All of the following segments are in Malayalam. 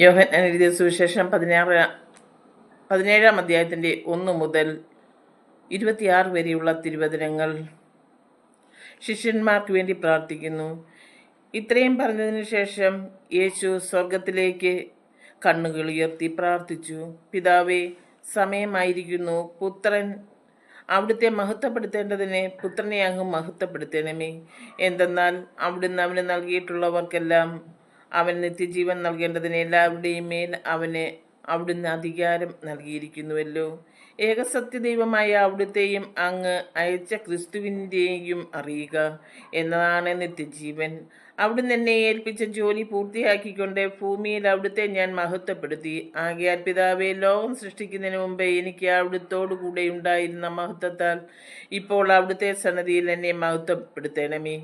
യോഹൻ എഴുതിയ സുവിശേഷം പതിനാറ് പതിനേഴാം അധ്യായത്തിന്റെ ഒന്ന് മുതൽ ഇരുപത്തിയാറ് വരെയുള്ള തിരുവചനങ്ങൾ. ശിഷ്യന്മാർക്ക് വേണ്ടി പ്രാർത്ഥിക്കുന്നു. ഇത്രയും പറഞ്ഞതിന് ശേഷം യേശു സ്വർഗത്തിലേക്ക് കണ്ണുകൾ ഉയർത്തി പ്രാർത്ഥിച്ചു. പിതാവേ സമയമായിരിക്കുന്നു. പുത്രൻ അവിടുത്തെ മഹത്വപ്പെടുത്തേണ്ടതിനെ പുത്രനെ അങ്ങ് മഹത്വപ്പെടുത്തണമേ. എന്തെന്നാൽ അവിടുന്ന് അവന് നൽകിയിട്ടുള്ളവർക്കെല്ലാം അവൻ നിത്യജീവൻ നൽകേണ്ടതിന് എല്ലാവരുടെയും മേൽ അവന് അവിടുന്ന് അധികാരം നൽകിയിരിക്കുന്നുവല്ലോ. ഏകസത്യദൈവമായ അവിടുത്തെയും അങ്ങ് അയച്ച ക്രിസ്തുവിന്റെയും അറിയുക. എന്നതാണ് നിത്യജീവൻ. അവിടുന്ന് എന്നെ ഏൽപ്പിച്ച ജോലി പൂർത്തിയാക്കിക്കൊണ്ട് ഭൂമിയിൽ അവിടുത്തെ ഞാൻ മഹത്വപ്പെടുത്തി. ആകയാൽ പിതാവെ ലോകം സൃഷ്ടിക്കുന്നതിന് മുമ്പേ എനിക്ക് അവിടുത്തോടു കൂടെ ഉണ്ടായിരുന്ന മഹത്വത്താൽ ഇപ്പോൾ അവിടുത്തെ സന്നദ്ധിയിൽ എന്നെ മഹത്വപ്പെടുത്തണമേ.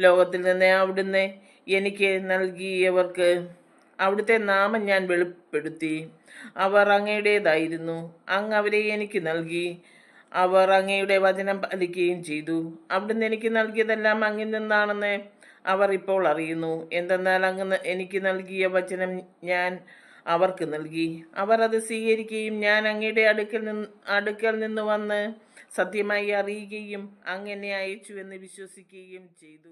ലോകത്തിൽ നിന്ന് അവിടുന്ന് എനിക്ക് നൽകിയവർക്ക് അവിടുത്തെ നാമം ഞാൻ വെളിപ്പെടുത്തി. അവർ അങ്ങയുടേതായിരുന്നു. അങ്ങ് അവരെ എനിക്ക് നൽകി. അവർ അങ്ങയുടെ വചനം പാലിക്കുകയും ചെയ്തു. അവിടുന്ന് എനിക്ക് നൽകിയതെല്ലാം അങ്ങിൽ നിന്നാണെന്ന് അവർ ഇപ്പോൾ അറിയുന്നു. എന്തെന്നാൽ അങ്ങ് എനിക്ക് നൽകിയ വചനം ഞാൻ അവർക്ക് നൽകി. അവർ അത് സ്വീകരിക്കുകയും ഞാൻ അങ്ങയുടെ അടുക്കൽ നിന്ന് അടുക്കൽ നിന്ന് വന്ന് സത്യമായി അറിയുകയും അങ്ങനെ അയച്ചു എന്ന് വിശ്വസിക്കുകയും ചെയ്തു.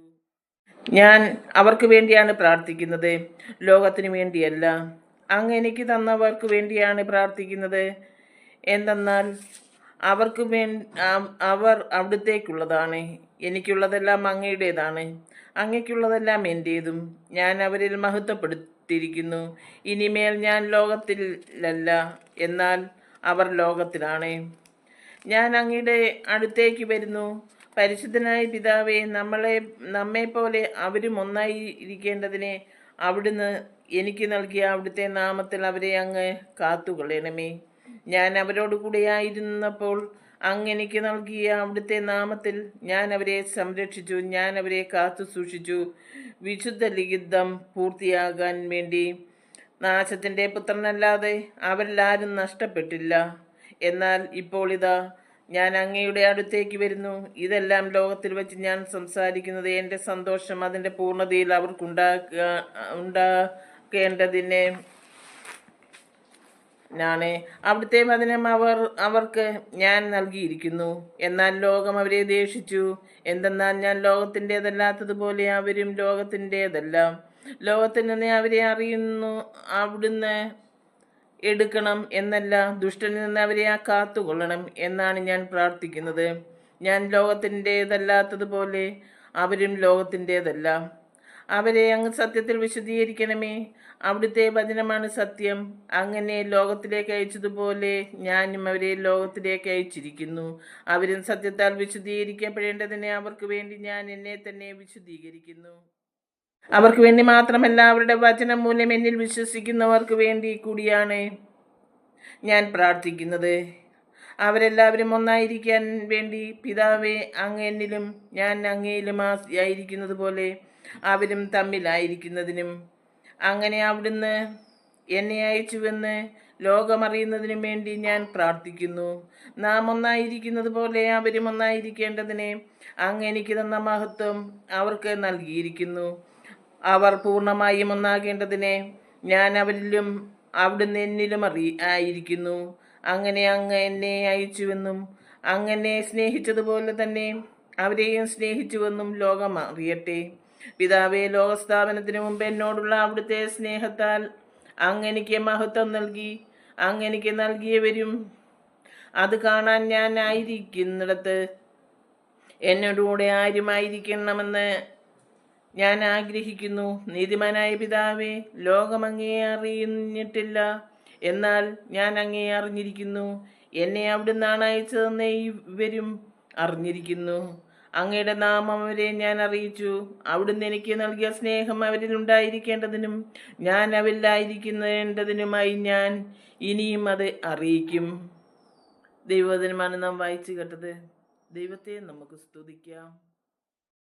ഞാൻ അവർക്ക് വേണ്ടിയാണ് പ്രാർത്ഥിക്കുന്നത്. ലോകത്തിന് വേണ്ടിയല്ല. അങ്ങ് എനിക്ക് തന്നവർക്ക് വേണ്ടിയാണ് പ്രാർത്ഥിക്കുന്നത്. എന്തെന്നാൽ അവർക്ക് വേ അവർ അവിടുത്തേക്കുള്ളതാണ്. എനിക്കുള്ളതെല്ലാം അങ്ങയുടേതാണ്. അങ്ങയ്ക്കുള്ളതെല്ലാം എന്റേതും ഞാൻ അവരിൽ മഹത്വപ്പെടുത്തിയിരിക്കുന്നു. ഇനിമേൽ ഞാൻ ലോകത്തിലല്ല എന്നാൽ അവർ ലോകത്തിലാണ്. ഞാൻ അങ്ങയുടെ അടുത്തേക്ക് വരുന്നു. പരിശുദ്ധനായ പിതാവെ നമ്മളെ നമ്മെപ്പോലെ അവരും ഒന്നായി ഇരിക്കേണ്ടതിനെ അവിടുന്ന് എനിക്ക് നൽകിയ അവിടുത്തെ നാമത്തിൽ അവരെ അങ്ങ് കാത്തുകൊള്ളണമേ. ഞാൻ അവരോട് കൂടെയായിരുന്നപ്പോൾ അങ്ങ് എനിക്ക് നൽകിയ അവിടുത്തെ നാമത്തിൽ ഞാൻ അവരെ സംരക്ഷിച്ചു ഞാൻ അവരെ കാത്തു സൂക്ഷിച്ചു. വിശുദ്ധ ലിഖിതം പൂർത്തിയാകാൻ വേണ്ടി നാശത്തിന്റെ പുത്രനല്ലാതെ അവരിലാരും നഷ്ടപ്പെട്ടില്ല. എന്നാൽ ഇപ്പോൾ ഇതാ ഞാൻ അങ്ങയുടെ അടുത്തേക്ക് വരുന്നു. ഇതെല്ലാം ലോകത്തിൽ വെച്ച് ഞാൻ സംസാരിക്കുന്നത് എന്റെ സന്തോഷം അതിന്റെ പൂർണതയിൽ അവർക്കുണ്ടാക്കുക ഉണ്ടാക്കേണ്ടതിന് ഞാണ് അവിടുത്തെ വചനം അവർ അവർക്ക് ഞാൻ നൽകിയിരിക്കുന്നു. എന്നാൽ ലോകം അവരെ ദേഷിച്ചു. എന്തെന്നാൽ ഞാൻ ലോകത്തിന്റെതല്ലാത്തതുപോലെ അവരും ലോകത്തിന്റെതല്ല. ലോകത്തിൽ നിന്ന് അവരെ അറിയുന്നു അവിടുന്ന് എടുക്കണം എന്നല്ല. ദുഷ്ടനിൽ നിന്ന് അവരെ ആ കാത്തുകൊള്ളണം എന്നാണ് ഞാൻ പ്രാർത്ഥിക്കുന്നത്. ഞാൻ ലോകത്തിന്റെതല്ലാത്തതുപോലെ അവരും ലോകത്തിന്റെതല്ല. അവരെ അങ്ങ് സത്യത്തിൽ വിശദീകരിക്കണമേ അവിടുത്തെ വചനമാണ് സത്യം. അങ്ങനെ ലോകത്തിലേക്ക് അയച്ചതുപോലെ ഞാനും അവരെ ലോകത്തിലേക്ക് അയച്ചിരിക്കുന്നു. അവരും സത്യത്താൽ വിശദീകരിക്കപ്പെടേണ്ടതിന് അവർക്ക് വേണ്ടി ഞാൻ എന്നെ തന്നെ വിശദീകരിക്കുന്നു അവർക്ക് വേണ്ടി മാത്രമല്ല അവരുടെ വചനം മൂലം എന്നിൽ വിശ്വസിക്കുന്നവർക്ക് വേണ്ടി കൂടിയാണ് ഞാൻ പ്രാർത്ഥിക്കുന്നത്. അവരെല്ലാവരും ഒന്നായിരിക്കാൻ വേണ്ടി പിതാവെ അങ്ങ് എന്നിലും ഞാൻ അങ്ങയിലും ആയിരിക്കുന്നത് പോലെ അവരും തമ്മിലായിരിക്കുന്നതിനും അങ്ങനെ അവിടുന്ന് എന്നെ അയച്ചുവെന്ന് ലോകമറിയുന്നതിനും വേണ്ടി ഞാൻ പ്രാർത്ഥിക്കുന്നു. നാം ഒന്നായിരിക്കുന്നത് പോലെ അവരും ഒന്നായിരിക്കേണ്ടതിന് അങ്ങ് എനിക്ക് തന്ന മഹത്വം അവർക്ക് നൽകിയിരിക്കുന്നു. അവർ പൂർണമായും ഒന്നാകേണ്ടതിനെ ഞാൻ അവരിലും അവിടുന്ന് എന്നിലും അറി ആയിരിക്കുന്നു. അങ്ങനെ അങ്ങ് എന്നെ അയച്ചുവെന്നും അങ്ങനെ സ്നേഹിച്ചതുപോലെ തന്നെ അവരെയും സ്നേഹിച്ചുവെന്നും ലോകം അറിയട്ടെ. പിതാവേ ലോകസ്ഥാപനത്തിന് മുമ്പ് എന്നോടുള്ള അവിടുത്തെ സ്നേഹത്താൽ അങ്ങ് എനിക്ക് മഹത്വം നൽകി അങ്ങ് എനിക്ക് നൽകിയവരും അത് കാണാൻ ഞാൻ ആയിരിക്കുന്നിടത്ത് എന്നോടുകൂടെ ആരുമായിരിക്കണമെന്ന് ഞാൻ ആഗ്രഹിക്കുന്നു. നീതിമാനായ പിതാവേ ലോകം അങ്ങേ അറിഞ്ഞിട്ടില്ല എന്നാൽ ഞാൻ അങ്ങേ അറിഞ്ഞിരിക്കുന്നു. എന്നെ അവിടുന്നാണ് അയച്ചതെന്ന് ഇവരും അറിഞ്ഞിരിക്കുന്നു. അങ്ങയുടെ നാമം അവരെ ഞാൻ അറിയിച്ചു. അവിടുന്ന് എനിക്ക് നൽകിയ സ്നേഹം അവരിൽ ഉണ്ടായിരിക്കേണ്ടതിനും ഞാൻ അവരിലായിരിക്കേണ്ടതിനുമായി ഞാൻ ഇനിയും അത് അറിയിക്കും. ദൈവവചനമാണ് നാം വായിച്ചു കേട്ടത്. ദൈവത്തെ നമുക്ക് സ്തുതിക്കാം.